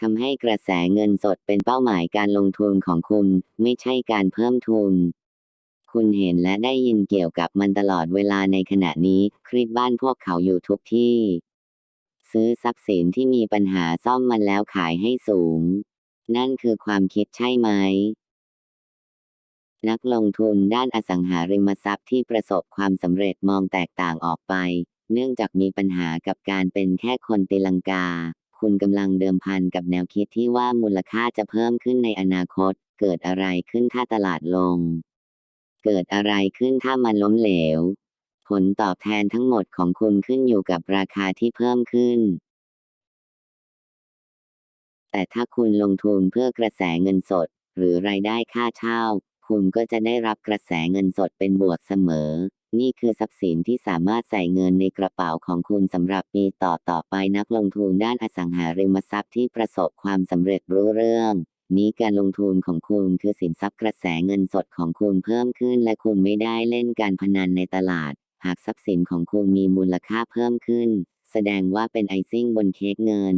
ทำให้กระแสเงินสดเป็นเป้าหมายการลงทุนของคุณ ไม่ใช่การเพิ่มทุน คุณเห็นและได้ยินเกี่ยวกับมันตลอดเวลาในขณะนี้ คลิปบ้านพวกเขาอยู่ทุกที่ ซื้อทรัพย์สินที่มีปัญหาซ่อมมันแล้วขายให้สูง นั่นคือความคิดใช่ไหม นักลงทุนด้านอสังหาริมทรัพย์ที่ประสบความสำเร็จมองแตกต่างออกไป เนื่องจากมีปัญหากับการเป็นแค่คนตีลังกา คุณกำลังเดิมพันกับแนวคิดที่ว่ามูลค่าจะเพิ่มขึ้นในอนาคต เกิดอะไรขึ้นถ้าตลาดลง เกิดอะไรขึ้นถ้ามันล้มเหลว ผลตอบแทนทั้งหมดของคุณขึ้นอยู่กับราคาที่เพิ่มขึ้น แต่ถ้าคุณลงทุนเพื่อกระแสเงินสด หรือรายได้ค่าเช่า คุณก็จะได้รับกระแสเงินสดเป็นบวกเสมอ นี่คือทรัพย์สินที่สามารถใส่เงินในกระเป๋าของคุณสำหรับปีต่อต่อไปนักลงทุนด้านอสังหาริมทรัพย์ที่ประสบความสำเร็จรู้เรื่อง นี้การลงทุนของคุณคือสินทรัพย์กระแสเงินสดของคุณเพิ่มขึ้น และคุณไม่ได้เล่นการพนันในตลาด หากทรัพย์สินของคุณมีมูลค่าเพิ่มขึ้น แสดงว่าเป็นไอซิ่งบนเค้กเงิน